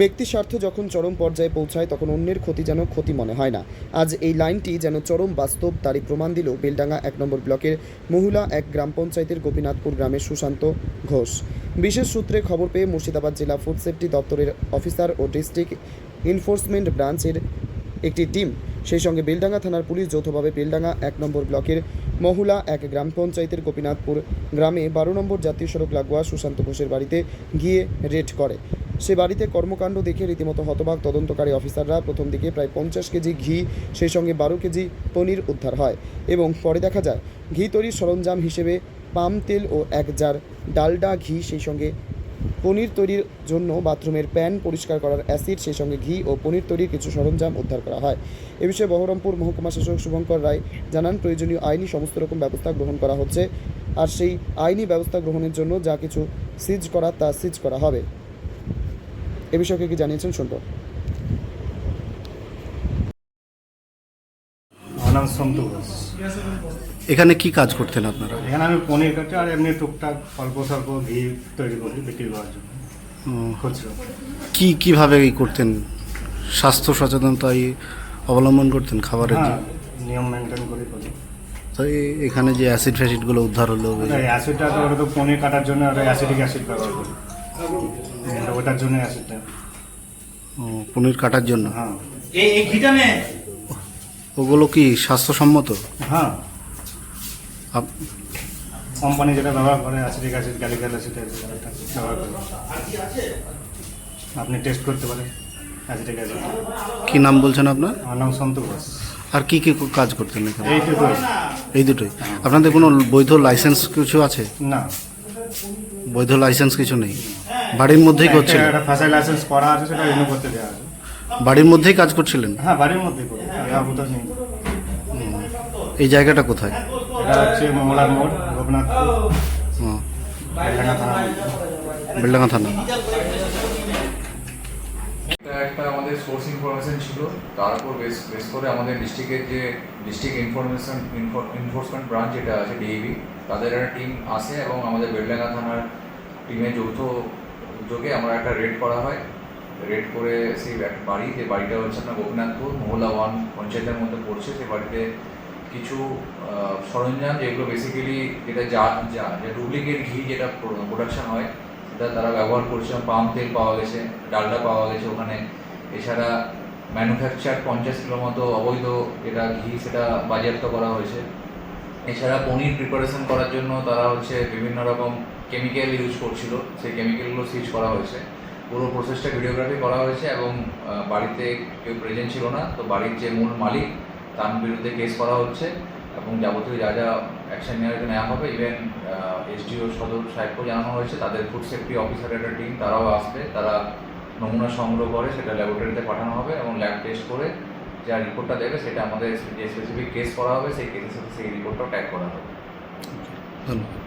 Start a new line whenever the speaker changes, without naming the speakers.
ব্যক্তির স্বার্থ যখন চরম পর্যায়ে পৌঁছায়, তখন অন্যের ক্ষতি যেন ক্ষতি মনে হয় না। আজ এই লাইনটি যেন চরম বাস্তব তারই প্রমাণ দিল বেলডাঙ্গা এক নম্বর ব্লকের মহুলা এক গ্রাম পঞ্চায়েতের গোপীনাথপুর গ্রামের সুশান্ত ঘোষ। বিশেষ সূত্রে খবর পেয়ে মুর্শিদাবাদ জেলা ফুড সেফটি দপ্তরের অফিসার ও ডিস্ট্রিক্ট এনফোর্সমেন্ট ব্রাঞ্চের একটি টিম, সেই সঙ্গে বেলডাঙ্গা থানার পুলিশ যৌথভাবে বেলডাঙ্গা এক নম্বর ব্লকের মহুলা এক গ্রাম পঞ্চায়েতের গোপীনাথপুর গ্রামে বারো নম্বর জাতীয় সড়ক লাগোয়া সুশান্ত ঘোষের বাড়িতে গিয়ে রেড করে। সে বাড়িতে কর্মকাণ্ড দেখে রীতিমতো হতবাক তদন্তকারী অফিসাররা প্রথম দিকে প্রায় পঞ্চাশ কেজি ঘি, সেই সঙ্গে বারো কেজি পনির উদ্ধার হয় এবং পরে দেখা যায় ঘি তৈরির সরঞ্জাম হিসেবে পাম তেল ও এক জার ডালডা ঘি, সেই সঙ্গে পনির তৈরির জন্য বাথরুমের প্যান পরিষ্কার করার অ্যাসিড, সেই সঙ্গে ঘি ও পনির তৈরির কিছু সরঞ্জাম উদ্ধার করা হয়। এ বিষয়ে বহরমপুর মহকুমা শাসক শুভঙ্কর রায় জানান, প্রয়োজনীয় আইনি সমস্ত রকম ব্যবস্থা গ্রহণ করা হচ্ছে আর সেই আইনি ব্যবস্থা গ্রহণের জন্য যা কিছু সিজ করা, তা সিজ করা হবে। এ বিষয়ে কি জানিয়েছেন শুনব।
আমার নাম সন্তু ঘোষ।
এখানে কি কাজ করতেন আপনারা?
এখানে আমি পনির কাটি আর এমনি টুকটাক অল্প স্বল্প ঘি তৈরি করি বিক্রি করার জন্য। খুচরো
কি কীভাবে এই করতেন? স্বাস্থ্য সচেতনতাই অবলম্বন করতেন খাবারের
হ্যাঁ নিয়ম মেনটেন করে করি।
তো এই- এখানে যে অ্যাসিড ফ্যাসিডগুলো উদ্ধার হলো
অ্যাসিডটা তো পনির কাটার জন্য অ্যাসিডিক অ্যাসিড ব্যবহার করি। ওটার জন্য অ্যাসিডটা
ও, পনির কাটার জন্য?
হ্যাঁ।
এই এই ঘিটা নে
ওগুলো কি স্বাস্থ্যসম্মত?
হ্যাঁ।
আপ-
কোম্পানি যেটা ব্যবহার করে অ্যাসিডিক অ্যাসিড গ্যালিক্যাল অ্যাসিড ব্যবহার করে। আপনি টেস্ট করতে পারেন অ্যাসিডিক অ্যাসিড
কি নাম বলছেন আপনার?
আমার নাম সন্তু ঘোষ।
আর কি কি কাজ করতেন এখানে?
এই দুটোই।
এই দুটোই? আপনাদের কোনো বৈধ লাইসেন্স কিছু আছে?
না।
বৈধ লাইসেন্স কিছু নেই? বাড়ির মধ্যেই করছিলেন?
একটা ফাঁসাই লাইসেন্স করা আছে সেটা রিনিউ করতে দেওয়া আছে।
বাড়ির মধ্যেই কাজ করছিলেন?
হ্যাঁ বাড়ির মধ্যেই করি। আবুদা নেই।
এই জায়গাটা কোথায়?
এটা হচ্ছে মমলার মোড় গোপনাথপুর
ও,
বেলডাঙ্গা থানা।
বেলডাঙ্গা থানা।
এটা একটা আমাদের সোর্স ইনফরমেশন ছিল। তার উপর বেস বেস করে আমাদের ডিস্ট্রিক্টের যে ডিস্ট্রিক্ট ইনফরমেশন এনফোর্সমেন্ট ব্রাঞ্চ যেটা আছে ডিএবি তাদের একটা টিম আসে এবং আমাদের বেলডাঙ্গা থানার টিমে যৌথ উদ্যোগে আমরা একটা রেড করা হয়। রেড করে সেই বাড়ি, যে বাড়িটা হচ্ছে আপনার গোপীনাথপুর মহলা ওয়ান পঞ্চায়েতের মধ্যে পড়ছে, সেই বাড়িতে কিছু সরঞ্জাম যেগুলো বেসিক্যালি যেটা যা যা, যে ডুপ্লিকেট ঘি যেটা প্রোডাকশন হয়, সেটা তারা ব্যবহার করছে। পাম তেল পাওয়া গেছে, ডালডা পাওয়া গেছে ওখানে। এছাড়া ম্যানুফ্যাকচার পঞ্চাশ কিলো মতো অবৈধ যেটা ঘি, সেটা বাজেয়াপ্ত করা হয়েছে। এছাড়া পনির প্রিপারেশন করার জন্য তারা হচ্ছে বিভিন্ন রকম কেমিক্যাল ইউজ করছিল। সেই কেমিক্যালগুলো সিজ করা হয়েছে। পুরো প্রসেসটা ভিডিওগ্রাফি করা হয়েছে এবং বাড়িতে কেউ প্রেজেন্ট ছিল না। তো বাড়ির যে মূল মালিক, তার বিরুদ্ধে কেস করা হচ্ছে এবং যাবতীয় যা যা অ্যাকশন নেওয়ার নেওয়া হবে ইভেন এসডিও সদর সাহেবকেও জানানো হয়েছে। তাদের ফুড সেফটি অফিসারের একটা টিম তারাও আসবে। তারা নমুনা সংগ্রহ করে, সেটা ল্যাবরেটরিতে পাঠানো হবে এবং ল্যাব টেস্ট করে যা রিপোর্টটা দেবে সেটা আমাদের যে স্পেসিফিক কেস করা হবে, সেই কেসের সাথে সেই রিপোর্টটাও ট্যাগ করা হবে।
ধন্যবাদ।